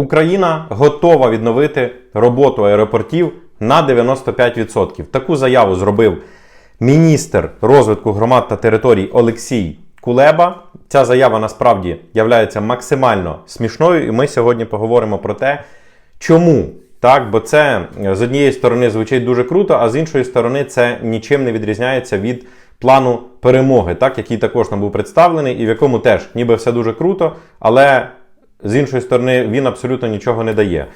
Україна готова відновити роботу аеропортів на 95%. Таку заяву зробив міністр розвитку громад та територій Олексій Кулеба. Ця заява насправді є максимально смішною, і ми сьогодні поговоримо про те, чому. Так, бо це з однієї сторони звучить дуже круто, а з іншої сторони це нічим не відрізняється від плану перемоги, так, який також нам був представлений, і в якому теж ніби все дуже круто, але з іншої сторони він абсолютно нічого не дає.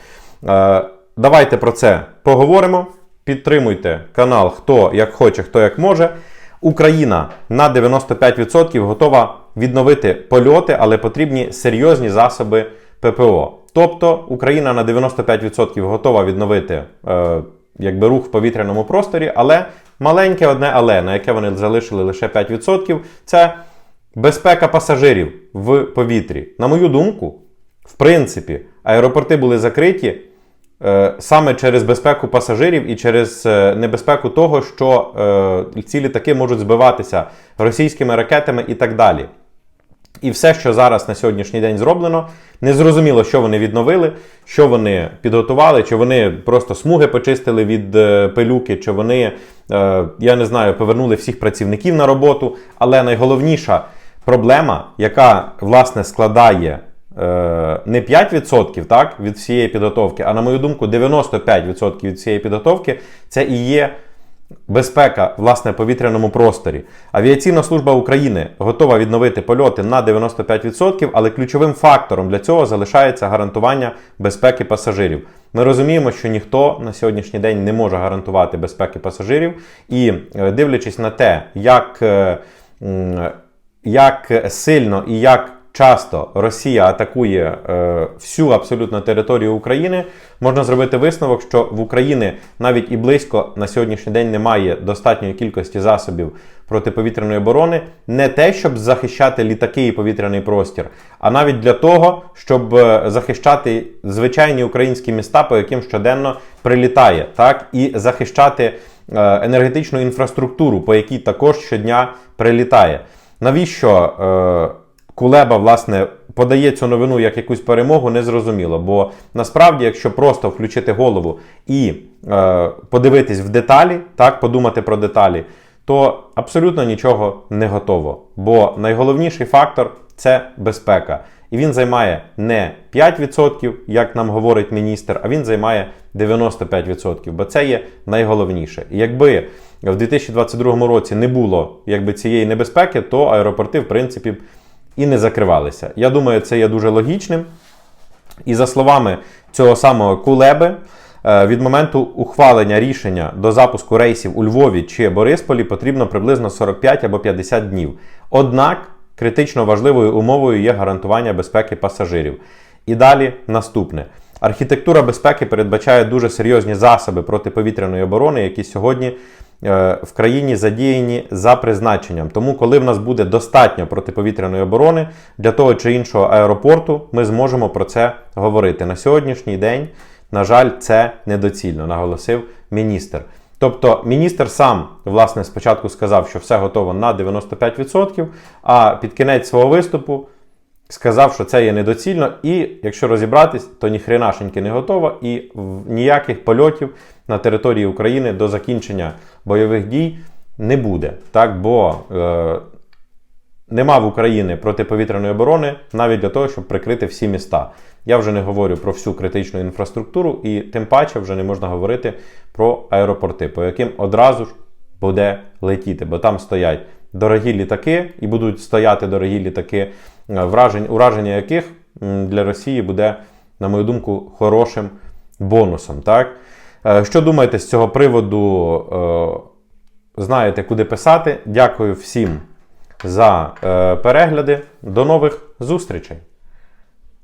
Е, давайте про це поговоримо. Підтримуйте канал хто як хоче, хто як може. Україна на 95% готова відновити польоти, але потрібні серйозні засоби ППО. Тобто Україна на 95% готова відновити е, якби рух в повітряному просторі, але маленьке одне але, на яке вони залишили лише 5%, це безпека пасажирів в повітрі. На мою думку, в принципі, аеропорти були закриті е, саме через безпеку пасажирів і через е, небезпеку того, що е, ці літаки можуть збиватися російськими ракетами і так далі. І все, що зараз на сьогоднішній день зроблено, незрозуміло, що вони відновили, що вони підготували, чи вони просто смуги почистили від е, пилюки, чи вони, е, я не знаю, повернули всіх працівників на роботу. Але найголовніша проблема, яка власне складає не 5% так, від всієї підготовки, а на мою думку, 95% від всієї підготовки, це і є. Безпека власне повітряному просторі. Авіаційна служба України готова відновити польоти на 95%, але ключовим фактором для цього залишається гарантування безпеки пасажирів. Ми розуміємо, що ніхто на сьогоднішній день не може гарантувати безпеки пасажирів, і е, дивлячись на те, як, е, як сильно і як часто Росія атакує е, всю абсолютно територію України, можна зробити висновок, що в Україні навіть і близько на сьогоднішній день немає достатньої кількості засобів протиповітряної оборони, не те, щоб захищати літаки і повітряний простір, а навіть для того, щоб е, захищати звичайні українські міста, по яким щоденно прилітає, так і захищати е, енергетичну інфраструктуру, по якій також щодня прилітає. Навіщо? Е, Кулеба, власне, подає цю новину як якусь перемогу, незрозуміло. Бо насправді, якщо просто включити голову і е, подивитись в деталі, так, подумати про деталі, то абсолютно нічого не готово. Бо найголовніший фактор це безпека. І він займає не 5%, як нам говорить міністр, а він займає 95%, бо це є найголовніше. І якби в 2022 році не було якби, цієї небезпеки, то аеропорти, в принципі, і не закривалися. Я думаю, це є дуже логічним. І за словами цього самого Кулеби, е, від моменту ухвалення рішення до запуску рейсів у Львові чи Борисполі потрібно приблизно 45 або 50 днів. Однак критично важливою умовою є гарантування безпеки пасажирів. І далі наступне. Архітектура безпеки передбачає дуже серйозні засоби протиповітряної оборони, які сьогодні в країні задіяні за призначенням. Тому, коли в нас буде достатньо протиповітряної оборони для того чи іншого аеропорту, ми зможемо про це говорити. На сьогоднішній день, на жаль, це недоцільно, наголосив міністр. Тобто міністр сам власне спочатку сказав, що все готово на 95%, а під кінець свого виступу сказав, що це є недоцільно, і якщо розібратись, то ніхренашеньки не готово, і ніяких польотів на території України до закінчення бойових дій не буде. Так, бо е, нема в Україні протиповітряної оборони навіть для того, щоб прикрити всі міста. Я вже не говорю про всю критичну інфраструктуру, і тим паче вже не можна говорити про аеропорти, по яким одразу ж буде летіти, бо там стоять дорогі літаки і будуть стояти дорогі літаки, е, вражень, ураження яких для Росії буде, на мою думку, хорошим бонусом. Так? Е, що думаєте з цього приводу? Е, знаєте, куди писати. Дякую всім за перегляди. До нових зустрічей!